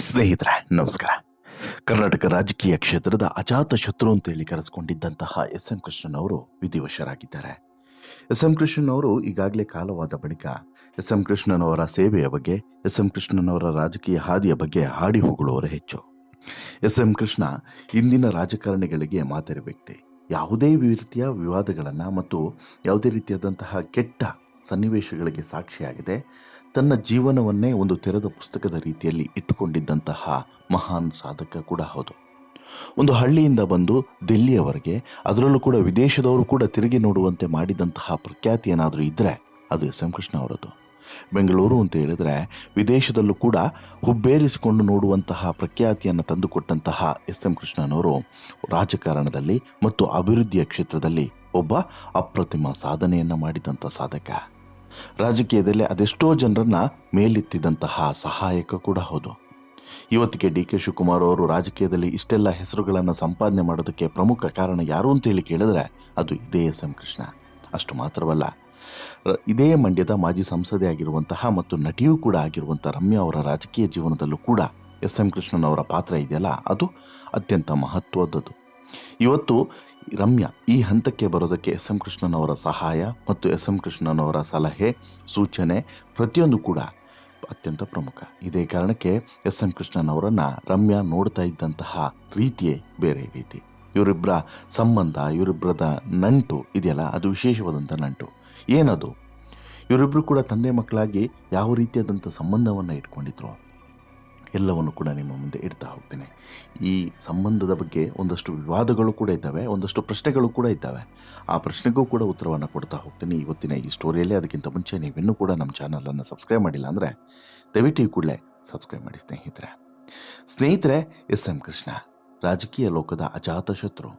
ಸ್ನೇಹಿತರೆ, ನಮಸ್ಕಾರ. ಕರ್ನಾಟಕ ರಾಜಕೀಯ ಕ್ಷೇತ್ರದ ಅಜಾತ ಶತ್ರು ಅಂತ ಹೇಳಿ ಕರೆಸಿಕೊಂಡಿದ್ದಂತಹ ಎಸ್ ಎಂ ಕೃಷ್ಣನ್ ಅವರು ವಿಧಿವಶರಾಗಿದ್ದಾರೆ. ಎಸ್ ಎಂ ಕೃಷ್ಣನ್ ಅವರು ಈಗಾಗಲೇ ಕಾಲವಾದ ಬಳಿಕ ಎಸ್ ಎಂ ಕೃಷ್ಣನ್ ಅವರ ಸೇವೆಯ ಬಗ್ಗೆ ಎಸ್ ಎಂ ಕೃಷ್ಣನ್ ಅವರ ರಾಜಕೀಯ ಹಾದಿಯ ಬಗ್ಗೆ ಹಾಡಿ ಹೊಗಳುವವರು ಹೆಚ್ಚು. ಎಸ್ ಎಂ ಕೃಷ್ಣ ಇಂದಿನ ರಾಜಕಾರಣಿಗಳಿಗೆ ಮಾದರಿ ವ್ಯಕ್ತಿ. ಯಾವುದೇ ರೀತಿಯ ವಿವಾದಗಳನ್ನು ಮತ್ತು ಯಾವುದೇ ರೀತಿಯಾದಂತಹ ಕೆಟ್ಟ ಸನ್ನಿವೇಶಗಳಿಗೆ ಸಾಕ್ಷಿಯಾಗಿದೆ. ತನ್ನ ಜೀವನವನ್ನೇ ಒಂದು ತೆರೆದ ಪುಸ್ತಕದ ರೀತಿಯಲ್ಲಿ ಇಟ್ಟುಕೊಂಡಿದ್ದಂತಹ ಮಹಾನ್ ಸಾಧಕ ಕೂಡ ಹೌದು. ಒಂದು ಹಳ್ಳಿಯಿಂದ ಬಂದು ದಿಲ್ಲಿಯವರೆಗೆ ಅದರಲ್ಲೂ ಕೂಡ ವಿದೇಶದವರು ಕೂಡ ತಿರುಗಿ ನೋಡುವಂತೆ ಮಾಡಿದಂತಹ ಪ್ರಖ್ಯಾತಿ ಏನಾದರೂ ಇದ್ದರೆ ಅದು ಎಸ್ ಎಂ ಕೃಷ್ಣ ಅವರದು ಬೆಂಗಳೂರು ಅಂತ ಹೇಳಿದರೆ ವಿದೇಶದಲ್ಲೂ ಕೂಡ ಹುಬ್ಬೇರಿಸಿಕೊಂಡು ನೋಡುವಂತಹ ಪ್ರಖ್ಯಾತಿಯನ್ನು ತಂದುಕೊಟ್ಟಂತಹ ಎಸ್ ಎಂ ಕೃಷ್ಣನವರು ರಾಜಕಾರಣದಲ್ಲಿ ಮತ್ತು ಅಭಿವೃದ್ಧಿಯ ಕ್ಷೇತ್ರದಲ್ಲಿ ಒಬ್ಬ ಅಪ್ರತಿಮ ಸಾಧನೆಯನ್ನು ಮಾಡಿದಂಥ ಸಾಧಕ. ರಾಜಕೀಯದಲ್ಲಿ ಅದೆಷ್ಟೋ ಜನರನ್ನ ಮೇಲೆತ್ತಿದಂತಹ ಸಹಾಯಕ ಕೂಡ ಹೌದು. ಇವತ್ತಿಗೆ ಡಿ ಕೆ ಶಿವಕುಮಾರ್ ಅವರು ರಾಜಕೀಯದಲ್ಲಿ ಇಷ್ಟೆಲ್ಲ ಹೆಸರುಗಳನ್ನು ಸಂಪಾದನೆ ಮಾಡೋದಕ್ಕೆ ಪ್ರಮುಖ ಕಾರಣ ಯಾರು ಅಂತೇಳಿ ಕೇಳಿದ್ರೆ ಅದು ಇದೇ ಎಸ್ ಎಂ ಕೃಷ್ಣ. ಅಷ್ಟು ಮಾತ್ರವಲ್ಲ ಇದೇ ಮಂಡ್ಯದ ಮಾಜಿ ಸಂಸದೆ ಆಗಿರುವಂತಹ ಮತ್ತು ನಟಿಯೂ ಕೂಡ ಆಗಿರುವಂಥ ರಮ್ಯಾ ಅವರ ರಾಜಕೀಯ ಜೀವನದಲ್ಲೂ ಕೂಡ ಎಸ್ ಎಂ ಕೃಷ್ಣನವರ ಪಾತ್ರ ಇದೆಯಲ್ಲ, ಅದು ಅತ್ಯಂತ ಮಹತ್ವದ್ದು ಇವತ್ತು ರಮ್ಯಾ, ಈ ಹಂತಕ್ಕೆ ಬರೋದಕ್ಕೆ ಎಸ್ ಎಂ ಕೃಷ್ಣನವರ ಸಹಾಯ ಮತ್ತು ಎಸ್ ಎಂ ಕೃಷ್ಣನವರ ಸಲಹೆ, ಸೂಚನೆ ಪ್ರತಿಯೊಂದು ಕೂಡ ಅತ್ಯಂತ ಪ್ರಮುಖ. ಇದೇ ಕಾರಣಕ್ಕೆ ಎಸ್ ಎಂ ಕೃಷ್ಣನವರನ್ನು ರಮ್ಯಾ ನೋಡ್ತಾ ಇದ್ದಂತಹ ರೀತಿಯೇ ಬೇರೆ ರೀತಿ. ಇವರಿಬ್ಬರ ಸಂಬಂಧ ಇವರಿಬ್ಬರದ ನಂಟು ಇದೆಯಲ್ಲ, ಅದು ವಿಶೇಷವಾದಂಥ ನಂಟು. ಏನದು? ಇವರಿಬ್ಬರು ಕೂಡ ತಂದೆ ಮಕ್ಕಳಾಗಿ ಯಾವ ರೀತಿಯಾದಂಥ ಸಂಬಂಧವನ್ನು ಇಟ್ಕೊಂಡಿದ್ರು? ಎಲ್ಲವನ್ನು ಕೂಡ ನಿಮ್ಮ ಮುಂದೆ ಇಡ್ತಾ ಹೋಗ್ತೇನೆ. ಈ ಸಂಬಂಧದ ಬಗ್ಗೆ ಒಂದಷ್ಟು ವಿವಾದಗಳು ಕೂಡ ಇದ್ದಾವೆ, ಒಂದಷ್ಟು ಪ್ರಶ್ನೆಗಳು ಕೂಡ ಇದ್ದಾವೆ. ಆ ಪ್ರಶ್ನೆಗೂ ಕೂಡ ಉತ್ತರವನ್ನು ಕೊಡ್ತಾ ಹೋಗ್ತೀನಿ. ಇವತ್ತಿನ ಈ ಸ್ಟೋರಿಯಲ್ಲಿ ಅದಕ್ಕಿಂತ ಮುಂಚೆ ನೀವಿನ್ನೂ ಕೂಡ ನಮ್ಮ ಚಾನಲನ್ನು ಸಬ್ಸ್ಕ್ರೈಬ್ ಮಾಡಿಲ್ಲ ಅಂದರೆ ದಯವಿಟ್ಟು ಈ ಕೂಡಲೇ ಸಬ್ಸ್ಕ್ರೈಬ್ ಮಾಡಿ ಸ್ನೇಹಿತರೆ. ಸ್ನೇಹಿತರೆ, ಎಸ್ ಎಂ ಕೃಷ್ಣ, ರಾಜಕೀಯ ಲೋಕದ ಅಜಾತ ಶತ್ರು.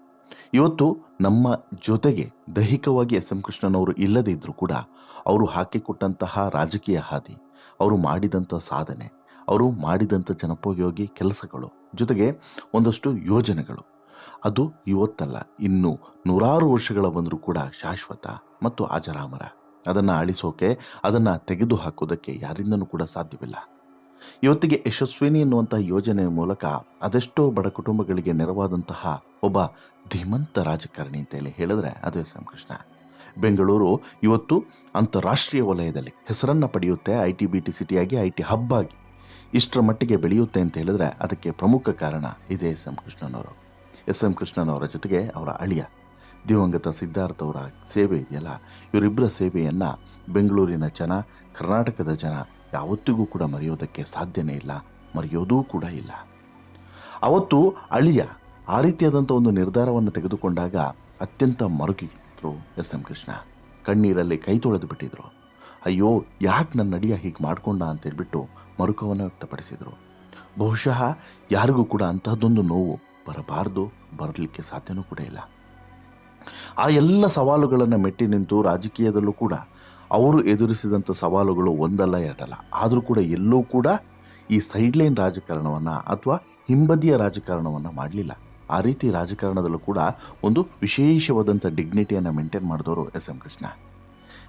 ಇವತ್ತು ನಮ್ಮ ಜೊತೆಗೆ ದೈಹಿಕವಾಗಿ ಎಸ್ ಎಂ ಕೃಷ್ಣನವರು ಇಲ್ಲದೇ ಇದ್ದರೂ ಕೂಡ ಅವರು ಹಾಕಿಕೊಟ್ಟಂತಹ ರಾಜಕೀಯ ಹಾದಿ, ಅವರು ಮಾಡಿದಂಥ ಸಾಧನೆ ಅವರು ಮಾಡಿದಂಥ ಜನಪಯೋಗಿ ಕೆಲಸಗಳು, ಜೊತೆಗೆ ಒಂದಷ್ಟು ಯೋಜನೆಗಳು. ಅದು ಇವತ್ತಲ್ಲ, ಇನ್ನು ನೂರಾರು ವರ್ಷಗಳ ಬಂದರೂ ಕೂಡ ಶಾಶ್ವತ ಮತ್ತು ಅಜರಾಮರ ಅದನ್ನು ಅಳಿಸೋಕೆ ಅದನ್ನು ತೆಗೆದು ಹಾಕೋದಕ್ಕೆ ಯಾರಿಂದನೂ ಕೂಡ ಸಾಧ್ಯವಿಲ್ಲ. ಇವತ್ತಿಗೆ ಯಶಸ್ವಿನಿ ಎನ್ನುವಂತಹ ಯೋಜನೆಯ ಮೂಲಕ ಅದೆಷ್ಟೋ ಬಡ ಕುಟುಂಬಗಳಿಗೆ ನೆರವಾದಂತಹ ಒಬ್ಬ ಧೀಮಂತ ರಾಜಕಾರಣಿ ಅಂತೇಳಿ ಹೇಳಿದ್ರೆ ಅದು ಎಸ್ ಎಂ ಕೃಷ್ಣ. ಬೆಂಗಳೂರು ಇವತ್ತು ಅಂತಾರಾಷ್ಟ್ರೀಯ ವಲಯದಲ್ಲಿ ಹೆಸರನ್ನು ಪಡೆಯುತ್ತೆ, ಐ ಟಿ ಬಿ ಟಿ ಸಿಟಿಯಾಗಿ, ಐ ಟಿ ಹಬ್ ಆಗಿ. ಇಷ್ಟರ ಮಟ್ಟಿಗೆ ಬೆಳೆಯುತ್ತೆ ಅಂತ ಹೇಳಿದ್ರೆ ಅದಕ್ಕೆ ಪ್ರಮುಖ ಕಾರಣ ಇದೆ ಎಸ್ ಎಂ ಕೃಷ್ಣನವರು. ಎಸ್ ಎಂ ಕೃಷ್ಣನವರ ಜೊತೆಗೆ ಅವರ ಅಳಿಯ ದಿವಂಗತ ಸಿದ್ಧಾರ್ಥ ಅವರ ಸೇವೆ ಇದೆಯಲ್ಲ? ಇವರಿಬ್ಬರ ಸೇವೆಯನ್ನು ಬೆಂಗಳೂರಿನ ಜನ, ಕರ್ನಾಟಕದ ಜನ ಯಾವತ್ತಿಗೂ ಕೂಡ ಮರೆಯೋದಕ್ಕೆ ಸಾಧ್ಯನೇ ಇಲ್ಲ, ಮರೆಯೋದೂ ಕೂಡ ಇಲ್ಲ. ಅವತ್ತು ಅಳಿಯ ಆ ರೀತಿಯಾದಂಥ ಒಂದು ನಿರ್ಧಾರವನ್ನು ತೆಗೆದುಕೊಂಡಾಗ ಅತ್ಯಂತ ಮರುಗಿದ್ರು ಎಸ್ ಎಂ ಕೃಷ್ಣ. ಕಣ್ಣೀರಲ್ಲಿ ಕೈ ತೊಳೆದು ಬಿಟ್ಟಿದ್ರು. ಅಯ್ಯೋ, ಯಾಕೆ ನನ್ನ ನಡಿಯ ಹೀಗೆ ಮಾಡ್ಕೊಂಡ ಅಂತೇಳ್ಬಿಟ್ಟು ಮರುಕವನ್ನು ವ್ಯಕ್ತಪಡಿಸಿದರು. ಬಹುಶಃ ಯಾರಿಗೂ ಕೂಡ ಅಂತಹದ್ದೊಂದು ನೋವು ಬರಬಾರ್ದು, ಬರಲಿಕ್ಕೆ ಸಾಧ್ಯನೂ ಕೂಡ ಇಲ್ಲ. ಆ ಎಲ್ಲ ಸವಾಲುಗಳನ್ನು ಮೆಟ್ಟಿ ನಿಂತು ರಾಜಕೀಯದಲ್ಲೂ ಕೂಡ ಅವರು ಎದುರಿಸಿದಂಥ ಸವಾಲುಗಳು ಒಂದಲ್ಲ ಎರಡಲ್ಲ. ಆದರೂ ಕೂಡ ಎಲ್ಲೂ ಕೂಡ ಈ ಸೈಡ್ಲೈನ್ ರಾಜಕಾರಣವನ್ನು ಅಥವಾ ಹಿಂಬದಿಯ ರಾಜಕಾರಣವನ್ನು ಮಾಡಲಿಲ್ಲ. ಆ ರೀತಿ ರಾಜಕಾರಣದಲ್ಲೂ ಕೂಡ ಒಂದು ವಿಶೇಷವಾದಂಥ ಡಿಗ್ನಿಟಿಯನ್ನು ಮೇಂಟೈನ್ ಮಾಡಿದವರು S M Krishna.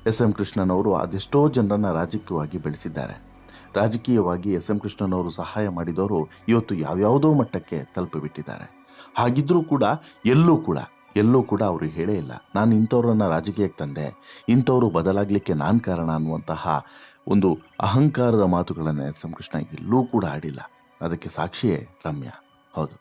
S M ಕೃಷ್ಣನವರು ಅದೆಷ್ಟೋ ಜನರನ್ನು ರಾಜಕೀಯವಾಗಿ ಬೆಳೆಸಿದ್ದಾರೆ. ರಾಜಕೀಯವಾಗಿ ಎಸ್ ಎಂ ಕೃಷ್ಣನವರು ಸಹಾಯ ಮಾಡಿದವರು ಇವತ್ತು ಯಾವ್ಯಾವುದೋ ಮಟ್ಟಕ್ಕೆ ತಲುಪಿಬಿಟ್ಟಿದ್ದಾರೆ. ಹಾಗಿದ್ರೂ ಕೂಡ ಎಲ್ಲೂ ಕೂಡ ಎಲ್ಲೂ ಕೂಡ ಅವರು ಹೇಳೇ ಇಲ್ಲ. ನಾನು ಇಂಥವ್ರನ್ನ ರಾಜಕೀಯಕ್ಕೆ ತಂದೆ, ಇಂಥವರು ಬದಲಾಗಲಿಕ್ಕೆ ನಾನು ಕಾರಣ ಅನ್ನುವಂತಹ ಒಂದು ಅಹಂಕಾರದ ಮಾತುಗಳನ್ನು ಎಸ್ ಎಂ ಕೃಷ್ಣ ಎಲ್ಲೂ ಕೂಡ ಆಡಿಲ್ಲ. ಅದಕ್ಕೆ ಸಾಕ್ಷಿಯೇ ರಮ್ಯಾ. ಹೌದು.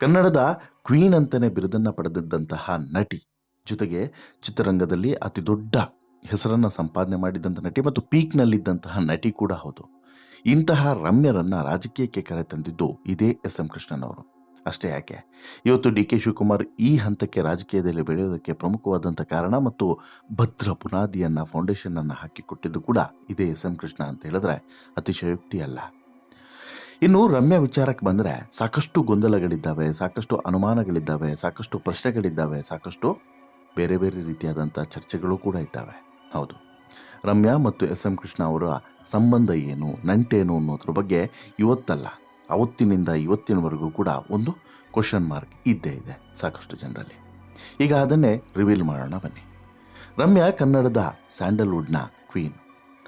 ಕನ್ನಡದ ಕ್ವೀನ್ ಅಂತಲೇ ಬಿರುದನ್ನು ಪಡೆದಿದ್ದಂತಹ ನಟಿ ಜೊತೆಗೆ ಚಿತ್ರರಂಗದಲ್ಲಿ ಅತಿ ದೊಡ್ಡ ಹೆಸರನ್ನು ಸಂಪಾದನೆ ಮಾಡಿದಂಥ ನಟಿ ಮತ್ತು ಪೀಕ್ನಲ್ಲಿದ್ದಂತಹ ನಟಿ ಕೂಡ ಹೌದು. ಇಂತಹ ರಮ್ಯರನ್ನು ರಾಜಕೀಯಕ್ಕೆ ಕರೆತಂದಿದ್ದು ಇದೇ ಎಸ್. ಎಂ. ಕೃಷ್ಣನವರು. ಅಷ್ಟೇ ಯಾಕೆ? ಇವತ್ತು ಡಿ. ಕೆ. ಶಿವಕುಮಾರ್ ಈ ಹಂತಕ್ಕೆ ರಾಜಕೀಯದಲ್ಲಿ ಬೆಳೆಯೋದಕ್ಕೆ ಪ್ರಮುಖವಾದಂಥ ಕಾರಣ ಮತ್ತು ಭದ್ರ ಬುನಾದಿಯನ್ನು ಫೌಂಡೇಶನನ್ನು ಹಾಕಿಕೊಟ್ಟಿದ್ದು ಕೂಡ ಇದೇ ಎಸ್. ಎಂ. ಕೃಷ್ಣ ಅಂತ ಹೇಳಿದ್ರೆ ಅತಿಶಯೋಕ್ತಿ ಅಲ್ಲ. ಇನ್ನು ರಮ್ಯ ವಿಚಾರಕ್ಕೆ ಬಂದರೆ ಸಾಕಷ್ಟು ಗೊಂದಲಗಳಿದ್ದಾವೆ, ಸಾಕಷ್ಟು ಅನುಮಾನಗಳಿದ್ದಾವೆ, ಸಾಕಷ್ಟು ಪ್ರಶ್ನೆಗಳಿದ್ದಾವೆ, ಸಾಕಷ್ಟು ಬೇರೆ ಬೇರೆ ರೀತಿಯಾದಂಥ ಚರ್ಚೆಗಳು ಕೂಡ ಇದ್ದಾವೆ. ಹೌದು. ರಮ್ಯಾ ಮತ್ತು ಎಸ್ ಎಂ ಕೃಷ್ಣ ಅವರ ಸಂಬಂಧ ಏನು ನಂಟೇನು ಅನ್ನೋದ್ರ ಬಗ್ಗೆ ಇವತ್ತಲ್ಲ, ಅವತ್ತಿನಿಂದ ಇವತ್ತಿನವರೆಗೂ ಕೂಡ ಒಂದು ಕ್ವಶನ್ ಮಾರ್ಕ್ ಇದ್ದೇ ಇದೆ ಸಾಕಷ್ಟು ಜನರಲ್ಲಿ. ಈಗ ಅದನ್ನೇ ರಿವೀಲ್ ಮಾಡೋಣ ಬನ್ನಿ. ರಮ್ಯಾ ಕನ್ನಡದ ಸ್ಯಾಂಡಲ್ವುಡ್ನ ಕ್ವೀನ್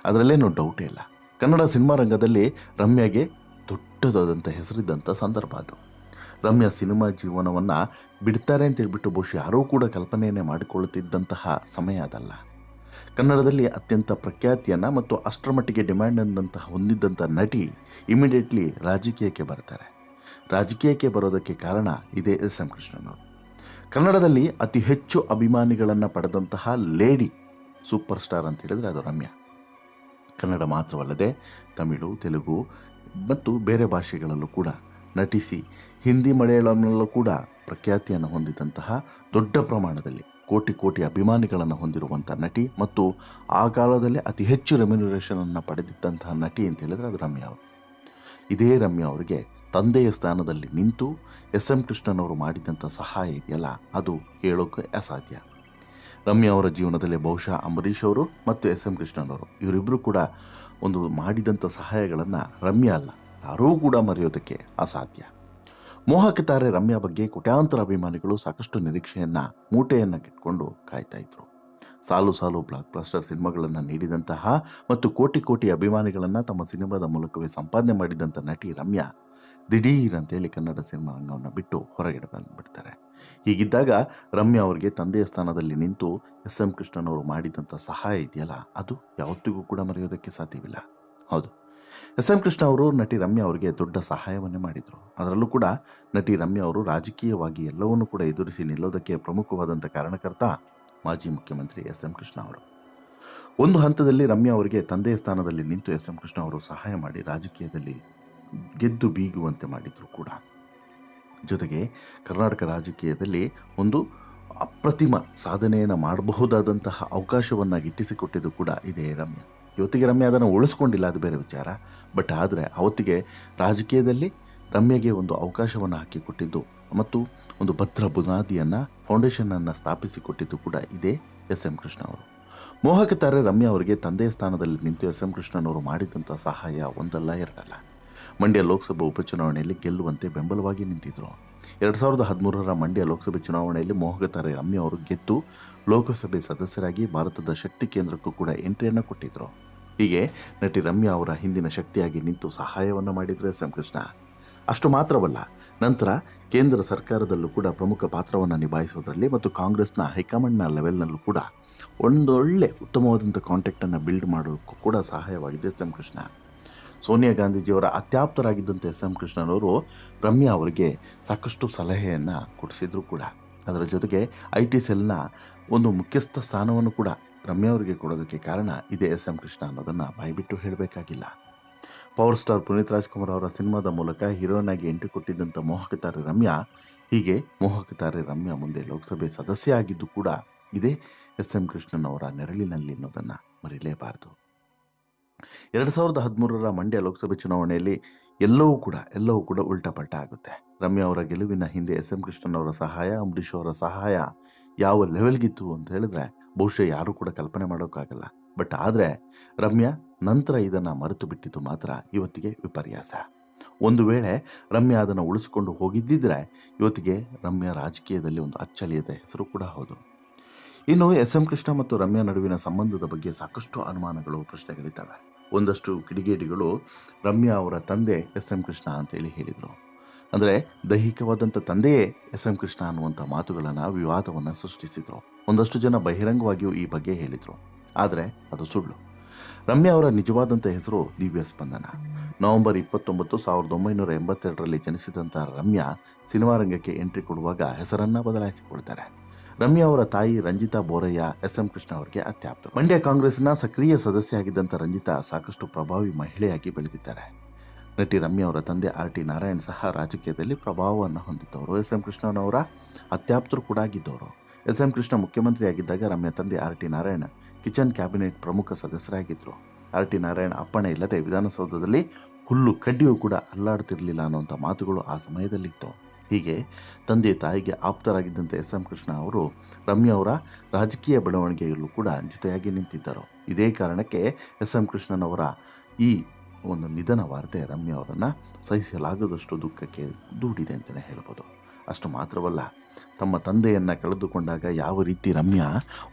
ಅದರಲ್ಲೇನೂ ಡೌಟೇ ಇಲ್ಲ. ಕನ್ನಡ ಸಿನಿಮಾ ರಂಗದಲ್ಲಿ ರಮ್ಯಾಗೆ ದೊಡ್ಡದಾದಂಥ ಹೆಸರಿದ್ದಂಥ ಸಂದರ್ಭ ಅದು. ರಮ್ಯಾ ಸಿನಿಮಾ ಜೀವನವನ್ನು ಬಿಡ್ತಾರೆ ಅಂತ ಹೇಳ್ಬಿಟ್ಟು ಬಹುಶಃ ಯಾರೂ ಕೂಡ ಕಲ್ಪನೆಯನ್ನೇ ಮಾಡಿಕೊಳ್ಳುತ್ತಿದ್ದಂತಹ ಸಮಯ ಅದಲ್ಲ. ಕನ್ನಡದಲ್ಲಿ ಅತ್ಯಂತ ಪ್ರಖ್ಯಾತಿಯನ್ನು ಮತ್ತು ಅಷ್ಟರ ಮಟ್ಟಿಗೆ ಡಿಮ್ಯಾಂಡ್ ಅಂದಂತಹ ಹೊಂದಿದ್ದಂಥ ನಟಿ ಇಮಿಡಿಯೇಟ್ಲಿ ರಾಜಕೀಯಕ್ಕೆ ಬರ್ತಾರೆ ರಾಜಕೀಯಕ್ಕೆ ಬರೋದಕ್ಕೆ ಕಾರಣ ಇದೇ ಎಸ್. ಎಂ. ಕೃಷ್ಣನವರು. ಕನ್ನಡದಲ್ಲಿ ಅತಿ ಹೆಚ್ಚು ಅಭಿಮಾನಿಗಳನ್ನು ಪಡೆದಂತಹ ಲೇಡಿ ಸೂಪರ್ ಸ್ಟಾರ್ ಅಂತ ಹೇಳಿದರೆ ಅದು ರಮ್ಯಾ. ಕನ್ನಡ ಮಾತ್ರವಲ್ಲದೆ ತಮಿಳು, ತೆಲುಗು ಮತ್ತು ಬೇರೆ ಭಾಷೆಗಳಲ್ಲೂ ಕೂಡ ನಟಿಸಿ ಹಿಂದಿ, ಮಲಯಾಳಂನಲ್ಲೂ ಕೂಡ ಪ್ರಖ್ಯಾತಿಯನ್ನು ಹೊಂದಿದಂತಹ ದೊಡ್ಡ ಪ್ರಮಾಣದಲ್ಲಿ ಕೋಟಿ ಕೋಟಿ ಅಭಿಮಾನಿಗಳನ್ನು ಹೊಂದಿರುವಂಥ ನಟಿ ಮತ್ತು ಆ ಕಾಲದಲ್ಲಿ ಅತಿ ಹೆಚ್ಚು ರೆಮ್ಯುನರೇಷನನ್ನು ಪಡೆದಿದ್ದಂತಹ ನಟಿ ಅಂತ ಹೇಳಿದರೆ ಅದು ರಮ್ಯಾ ಅವರು. ಇದೇ ರಮ್ಯಾ ಅವರಿಗೆ ತಂದೆಯ ಸ್ಥಾನದಲ್ಲಿ ನಿಂತು ಎಸ್ ಎಂ ಕೃಷ್ಣನವರು ಮಾಡಿದಂಥ ಸಹಾಯ ಇದೆಯಲ್ಲ, ಅದು ಹೇಳೋಕೆ ಅಸಾಧ್ಯ. ರಮ್ಯಾ ಅವರ ಜೀವನದಲ್ಲಿ ಬಹುಶಃ ಅಂಬರೀಷ್ ಅವರು ಮತ್ತು ಎಸ್ ಎಂ ಕೃಷ್ಣನವರು ಇವರಿಬ್ಬರು ಕೂಡ ಒಂದು ಮಾಡಿದಂಥ ಸಹಾಯಗಳನ್ನು ರಮ್ಯಾ ಅಲ್ಲ, ಯಾರೂ ಕೂಡ ಮರೆಯೋದಕ್ಕೆ ಅಸಾಧ್ಯ. ಮೋಹಕ ತಾರೆ ರಮ್ಯಾ ಬಗ್ಗೆ ಕೋಟ್ಯಾಂತರ ಅಭಿಮಾನಿಗಳು ಸಾಕಷ್ಟು ನಿರೀಕ್ಷೆಯನ್ನ, ಮೂಟೆಯನ್ನ ಕೆಟ್ಕೊಂಡು ಕಾಯ್ತಾ ಇದ್ರು. ಸಾಲು ಸಾಲು ಬ್ಲಾಕ್ ಬ್ಲಾಸ್ಟರ್ ಸಿನಿಮಾಗಳನ್ನು ನೀಡಿದಂತಹ ಮತ್ತು ಕೋಟಿ ಕೋಟಿ ಅಭಿಮಾನಿಗಳನ್ನು ತಮ್ಮ ಸಿನಿಮಾದ ಮೂಲಕವೇ ಸಂಪಾದನೆ ಮಾಡಿದಂಥ ನಟಿ ರಮ್ಯಾ, ದಿಢೀರ್ ಅಂತೇಳಿ ಕನ್ನಡ ಸಿನಿಮಾ ರಂಗವನ್ನು ಬಿಟ್ಟು ಹೊರಗಡೆ ಬಂದುಬಿಡ್ತಾರೆ. ಹೀಗಿದ್ದಾಗ ರಮ್ಯಾ ಅವರಿಗೆ ತಂದೆಯ ಸ್ಥಾನದಲ್ಲಿ ನಿಂತು ಎಸ್ ಎಂ ಕೃಷ್ಣನವರು ಮಾಡಿದಂಥ ಸಹಾಯ ಇದೆಯಲ್ಲ, ಅದು ಯಾವತ್ತಿಗೂ ಕೂಡ ಮರೆಯೋದಕ್ಕೆ ಸಾಧ್ಯವಿಲ್ಲ. ಹೌದು. ಎಸ್ ಎಂ ಕೃಷ್ಣ ಅವರು ನಟಿ ರಮ್ಯಾ ಅವರಿಗೆ ದೊಡ್ಡ ಸಹಾಯವನ್ನೇ ಮಾಡಿದರು. ಅದರಲ್ಲೂ ಕೂಡ ನಟಿ ರಮ್ಯಾ ಅವರು ರಾಜಕೀಯವಾಗಿ ಎಲ್ಲವನ್ನೂ ಕೂಡ ಎದುರಿಸಿ ನಿಲ್ಲೋದಕ್ಕೆ ಪ್ರಮುಖವಾದಂಥ ಕಾರಣಕರ್ತ ಮಾಜಿ ಮುಖ್ಯಮಂತ್ರಿ ಎಸ್ ಎಂ ಕೃಷ್ಣ ಅವರು. ಒಂದು ಹಂತದಲ್ಲಿ ರಮ್ಯಾ ಅವರಿಗೆ ತಂದೆಯ ಸ್ಥಾನದಲ್ಲಿ ನಿಂತು ಎಸ್ ಎಂ ಕೃಷ್ಣ ಅವರು ಸಹಾಯ ಮಾಡಿ ರಾಜಕೀಯದಲ್ಲಿ ಗೆದ್ದು ಬೀಗುವಂತೆ ಮಾಡಿದರು ಕೂಡ. ಜೊತೆಗೆ ಕರ್ನಾಟಕ ರಾಜಕೀಯದಲ್ಲಿ ಒಂದು ಅಪ್ರತಿಮ ಸಾಧನೆಯನ್ನು ಮಾಡಬಹುದಾದಂತಹ ಅವಕಾಶವನ್ನು ಗಿಟ್ಟಿಸಿಕೊಟ್ಟಿದ್ದು ಕೂಡ ಇದೇ ರಮ್ಯಾ. ಇವತ್ತಿಗೆ ರಮ್ಯ ಅದನ್ನು ಉಳಿಸ್ಕೊಂಡಿಲ್ಲ, ಅದು ಬೇರೆ ವಿಚಾರ. ಬಟ್ ಆದರೆ ಅವತ್ತಿಗೆ ರಾಜಕೀಯದಲ್ಲಿ ರಮ್ಯಗೆ ಒಂದು ಅವಕಾಶವನ್ನು ಹಾಕಿಕೊಟ್ಟಿದ್ದು ಮತ್ತು ಒಂದು ಭದ್ರ ಬುನಾದಿಯನ್ನು ಫೌಂಡೇಶನನ್ನು ಸ್ಥಾಪಿಸಿಕೊಟ್ಟಿದ್ದು ಕೂಡ ಇದೇ ಎಸ್ ಎಂ ಕೃಷ್ಣ ಅವರು. ಮೋಹಕ ತಾರೆ ರಮ್ಯಾ ಅವರಿಗೆ ತಂದೆಯ ಸ್ಥಾನದಲ್ಲಿ ನಿಂತು ಎಸ್ ಎಂ ಕೃಷ್ಣನವರು ಮಾಡಿದಂಥ ಸಹಾಯ ಒಂದಲ್ಲ, ಎರಡಲ್ಲ. ಮಂಡ್ಯ ಲೋಕಸಭಾ ಉಪಚುನಾವಣೆಯಲ್ಲಿ ಗೆಲ್ಲುವಂತೆ ಬೆಂಬಲವಾಗಿ ನಿಂತಿದ್ದರು ಎರಡು ಸಾವಿರದ ಹದಿಮೂರರ ಮಂಡ್ಯ ಲೋಕಸಭೆ ಚುನಾವಣೆಯಲ್ಲಿ ಮೋಹಕ ರಮ್ಯ ಅವರು ಗೆದ್ದು ಲೋಕಸಭೆ ಸದಸ್ಯರಾಗಿ ಭಾರತದ ಶಕ್ತಿ ಕೇಂದ್ರಕ್ಕೂ ಕೂಡ ಎಂಟ್ರಿಯನ್ನು ಕೊಟ್ಟಿದ್ದರು ಹೀಗೆ ನಟಿ ರಮ್ಯಾ ಅವರ ಹಿಂದಿನ ಶಕ್ತಿಯಾಗಿ ನಿಂತು ಸಹಾಯವನ್ನು ಮಾಡಿದರು ಎಸ್ ಎಂ ಕೃಷ್ಣ. ಅಷ್ಟು ಮಾತ್ರವಲ್ಲ, ನಂತರ ಕೇಂದ್ರ ಸರ್ಕಾರದಲ್ಲೂ ಕೂಡ ಪ್ರಮುಖ ಪಾತ್ರವನ್ನು ನಿಭಾಯಿಸೋದರಲ್ಲಿ ಮತ್ತು ಕಾಂಗ್ರೆಸ್ನ ಹೈಕಮಾಂಡ್ನ ಲೆವೆಲ್ನಲ್ಲೂ ಕೂಡ ಒಂದೊಳ್ಳೆ ಉತ್ತಮವಾದಂಥ ಕಾಂಟ್ಯಾಕ್ಟನ್ನು ಬಿಲ್ಡ್ ಮಾಡೋಕ್ಕೂ ಕೂಡ ಸಹಾಯವಾಗಿದೆ ಎಸ್ ಕೃಷ್ಣ. ಸೋನಿಯಾ ಗಾಂಧೀಜಿಯವರ ಅತ್ಯಾಪ್ತರಾಗಿದ್ದಂಥ ಎಸ್ ಎಂ ಕೃಷ್ಣನವರು ರಮ್ಯಾ ಅವರಿಗೆ ಸಾಕಷ್ಟು ಸಲಹೆಯನ್ನು ಕೊಡಿಸಿದ್ರು ಕೂಡ. ಅದರ ಜೊತೆಗೆ ಐ ಟಿ ಸೆಲ್ನ ಒಂದು ಮುಖ್ಯಸ್ಥ ಸ್ಥಾನವನ್ನು ಕೂಡ ರಮ್ಯಾ ಅವರಿಗೆ ಕೊಡೋದಕ್ಕೆ ಕಾರಣ ಇದೇ ಎಸ್ ಎಂ ಕೃಷ್ಣ ಅನ್ನೋದನ್ನು ಬಾಯ್ಬಿಟ್ಟು ಹೇಳಬೇಕಾಗಿಲ್ಲ. ಪವರ್ ಸ್ಟಾರ್ ಪುನೀತ್ ರಾಜ್ಕುಮಾರ್ ಅವರ ಸಿನಿಮಾದ ಮೂಲಕ ಹೀರೋಯಿನ್ ಆಗಿ ಎಂಟ್ರಿ ಕೊಟ್ಟಿದ್ದಂಥ ಮೋಹಕ ತಾರೆ ರಮ್ಯಾ, ಹೀಗೆ ಮೋಹಕ ತಾರೆ ರಮ್ಯಾ ಮುಂದೆ ಲೋಕಸಭೆ ಸದಸ್ಯ ಆಗಿದ್ದು ಕೂಡ ಇದೇ ಎಸ್ ಎಂ ಕೃಷ್ಣನ್ ಅವರ ನೆರಳಿನಲ್ಲಿ ಅನ್ನೋದನ್ನು ಮರೆಯಲೇಬಾರದು ಎರಡು ಸಾವಿರದ ಹದಿಮೂರರ ಮಂಡ್ಯ ಲೋಕಸಭೆ ಚುನಾವಣೆಯಲ್ಲಿ ಎಲ್ಲವೂ ಕೂಡ ಎಲ್ಲವೂ ಕೂಡ ಉಲ್ಟಾ ಪಲ್ಟಾ ಆಗುತ್ತೆ. ರಮ್ಯಾ ಅವರ ಗೆಲುವಿನ ಹಿಂದೆ ಎಸ್. ಎಂ. ಕೃಷ್ಣನ್ ಅವರ ಸಹಾಯ, ಅಂಬರೀಷ್ ಅವರ ಸಹಾಯ ಯಾವ ಲೆವೆಲ್ಗಿತ್ತು ಅಂತ ಹೇಳಿದ್ರೆ ಬಹುಶಃ ಯಾರೂ ಕೂಡ ಕಲ್ಪನೆ ಮಾಡೋಕ್ಕಾಗಲ್ಲ. ಬಟ್ ಆದರೆ ರಮ್ಯಾ ನಂತರ ಇದನ್ನು ಮರೆತು ಬಿಟ್ಟಿದ್ದು ಮಾತ್ರ ಇವತ್ತಿಗೆ ವಿಪರ್ಯಾಸ. ಒಂದು ವೇಳೆ ರಮ್ಯಾ ಅದನ್ನು ಉಳಿಸಿಕೊಂಡು ಹೋಗಿದ್ದಿದ್ರೆ ಇವತ್ತಿಗೆ ರಮ್ಯಾ ರಾಜಕೀಯದಲ್ಲಿ ಒಂದು ಅಚ್ಚಳಿಯದ ಹೆಸರು ಕೂಡ ಹೌದು. ಇನ್ನು ಎಸ್. ಎಂ. ಕೃಷ್ಣ ಮತ್ತು ರಮ್ಯಾ ನಡುವಿನ ಸಂಬಂಧದ ಬಗ್ಗೆ ಸಾಕಷ್ಟು ಅನುಮಾನಗಳು, ಪ್ರಶ್ನೆಗಳಿದ್ದಾವೆ. ಒಂದಷ್ಟು ಕಿಡಿಗೇಡಿಗಳು ರಮ್ಯಾ ಅವರ ತಂದೆ ಎಸ್ ಎಂ ಕೃಷ್ಣ ಅಂತೇಳಿ ಹೇಳಿದರು. ಅಂದರೆ ದೈಹಿಕವಾದಂಥ ತಂದೆಯೇ ಎಸ್ ಎಂ ಕೃಷ್ಣ ಅನ್ನುವಂಥ ಮಾತುಗಳನ್ನು, ವಿವಾದವನ್ನು ಸೃಷ್ಟಿಸಿದರು. ಒಂದಷ್ಟು ಜನ ಬಹಿರಂಗವಾಗಿಯೂ ಈ ಬಗ್ಗೆ ಹೇಳಿದರು. ಆದರೆ ಅದು ಸುಳ್ಳು. ರಮ್ಯಾ ಅವರ ನಿಜವಾದಂಥ ಹೆಸರು ದಿವ್ಯ ಸ್ಪಂದನ. ನವೆಂಬರ್ ಇಪ್ಪತ್ತೊಂಬತ್ತು ಸಾವಿರದ ಒಂಬೈನೂರ ಎಂಬತ್ತೆರಡರಲ್ಲಿ ಜನಿಸಿದಂಥ ರಮ್ಯಾ ಸಿನಿಮಾ ರಂಗಕ್ಕೆ ಎಂಟ್ರಿ ಕೊಡುವಾಗ ಹೆಸರನ್ನು ಬದಲಾಯಿಸಿಕೊಳ್ತಾರೆ ರಮ್ಯಾ ಅವರ ತಾಯಿ ರಂಜಿತಾ ಬೋರಯ್ಯ ಎಸ್ ಎಂ ಕೃಷ್ಣ ಅವರಿಗೆ ಅತ್ಯಾಪ್ತ. ಮಂಡ್ಯ ಕಾಂಗ್ರೆಸ್ನ ಸಕ್ರಿಯ ಸದಸ್ಯ ಆಗಿದ್ದಂಥ ರಂಜಿತಾ ಸಾಕಷ್ಟು ಪ್ರಭಾವಿ ಮಹಿಳೆಯಾಗಿ ಬೆಳೆದಿದ್ದಾರೆ. ನಟಿ ರಮ್ಯಾ ಅವರ ತಂದೆ ಆರ್ ಟಿ ನಾರಾಯಣ್ ಸಹ ರಾಜಕೀಯದಲ್ಲಿ ಪ್ರಭಾವವನ್ನು ಹೊಂದಿದ್ದವರು. ಎಸ್ ಎಂ ಕೃಷ್ಣನವರ ಅತ್ಯಾಪ್ತರು ಕೂಡ ಆಗಿದ್ದವರು. ಎಸ್ ಎಂ ಕೃಷ್ಣ ಮುಖ್ಯಮಂತ್ರಿಯಾಗಿದ್ದಾಗ ರಮ್ಯಾ ತಂದೆ R T Narayana kitchen cabinet ಪ್ರಮುಖ ಸದಸ್ಯರಾಗಿದ್ದರು ಆರ್ ಟಿ ನಾರಾಯಣ ಅಪ್ಪಣೆ ಇಲ್ಲದೆ ವಿಧಾನಸೌಧದಲ್ಲಿ ಹುಲ್ಲು ಕಡ್ಡಿಯೂ ಕೂಡ ಅಲ್ಲಾಡ್ತಿರಲಿಲ್ಲ ಅನ್ನುವಂಥ ಮಾತುಗಳು ಆ ಸಮಯದಲ್ಲಿತ್ತು. ಹೀಗೆ ತಂದೆ ತಾಯಿಗೆ ಆಪ್ತರಾಗಿದ್ದಂಥ ಎಸ್ ಎಂ ಕೃಷ್ಣ ಅವರು ರಮ್ಯಾ ಅವರ ರಾಜಕೀಯ ಬೆಳವಣಿಗೆಯಲ್ಲೂ ಕೂಡ ಜೊತೆಯಾಗಿ ನಿಂತಿದ್ದರು. ಇದೇ ಕಾರಣಕ್ಕೆ ಎಸ್ ಎಂ ಕೃಷ್ಣನವರ ಈ ಒಂದು ನಿಧನ ವಾರ್ತೆ ರಮ್ಯಾ ಅವರನ್ನು ಸಹಿಸಲಾಗದಷ್ಟು ದುಃಖಕ್ಕೆ ದೂಡಿದೆ ಅಂತಲೇ ಹೇಳ್ಬೋದು. ಅಷ್ಟು ಮಾತ್ರವಲ್ಲ, ತಮ್ಮ ತಂದೆಯನ್ನು ಕಳೆದುಕೊಂಡಾಗ ಯಾವ ರೀತಿ ರಮ್ಯಾ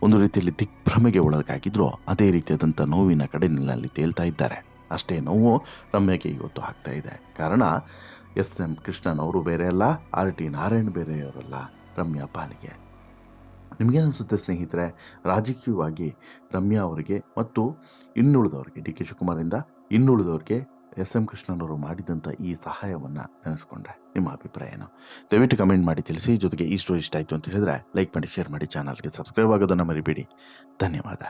ಒಂದು ರೀತಿಯಲ್ಲಿ ದಿಗ್ಭ್ರಮೆಗೆ ಒಳಗಾಗಿದ್ರೋ ಅದೇ ರೀತಿಯಾದಂಥ ನೋವಿನ ಕಡೆಯಲ್ಲಿ ತೇಲ್ತಾ ಇದ್ದಾರೆ. ಅಷ್ಟೇ ನೋವು ರಮ್ಯಗೆ ಇವತ್ತು ಆಗ್ತಾ ಇದೆ. ಕಾರಣ ಎಸ್ ಎಂ ಕೃಷ್ಣನ್ ಅವರು ಬೇರೆ ಅಲ್ಲ ಆರ್ ಟಿ ನಾರಾಯಣ್ ಬೇರೆಯವರಲ್ಲ, ರಮ್ಯಾ ಪಾಲಿಗೆ. ನಿಮಗೇನಿಸುತ್ತೆ ಸ್ನೇಹಿತರೆ? ರಾಜಕೀಯವಾಗಿ ರಮ್ಯಾ ಅವರಿಗೆ ಮತ್ತು ಇನ್ನುಳಿದವ್ರಿಗೆ, ಡಿ ಕೆ ಶಿವಕುಮಾರಿಂದ ಇನ್ನುಳಿದವ್ರಿಗೆ ಎಸ್ ಎಂ ಕೃಷ್ಣನವರು ಮಾಡಿದಂಥ ಈ ಸಹಾಯವನ್ನು ನೆನೆಸ್ಕೊಂಡ್ರೆ ನಿಮ್ಮ ಅಭಿಪ್ರಾಯ ಏನು ದಯವಿಟ್ಟು ಕಮೆಂಟ್ ಮಾಡಿ ತಿಳಿಸಿ, ಜೊತೆಗೆ ಈ ಸ್ಟೋರಿ ಇಷ್ಟ ಆಯಿತು ಅಂತ ಹೇಳಿದ್ರೆ ಲೈಕ್ ಮಾಡಿ, ಶೇರ್ ಮಾಡಿ, ಚಾನಲ್ಗೆ ಸಬ್ಸ್ಕ್ರೈಬ್ ಆಗೋದನ್ನು ಮರಿಬೇಡಿ. ಧನ್ಯವಾದ.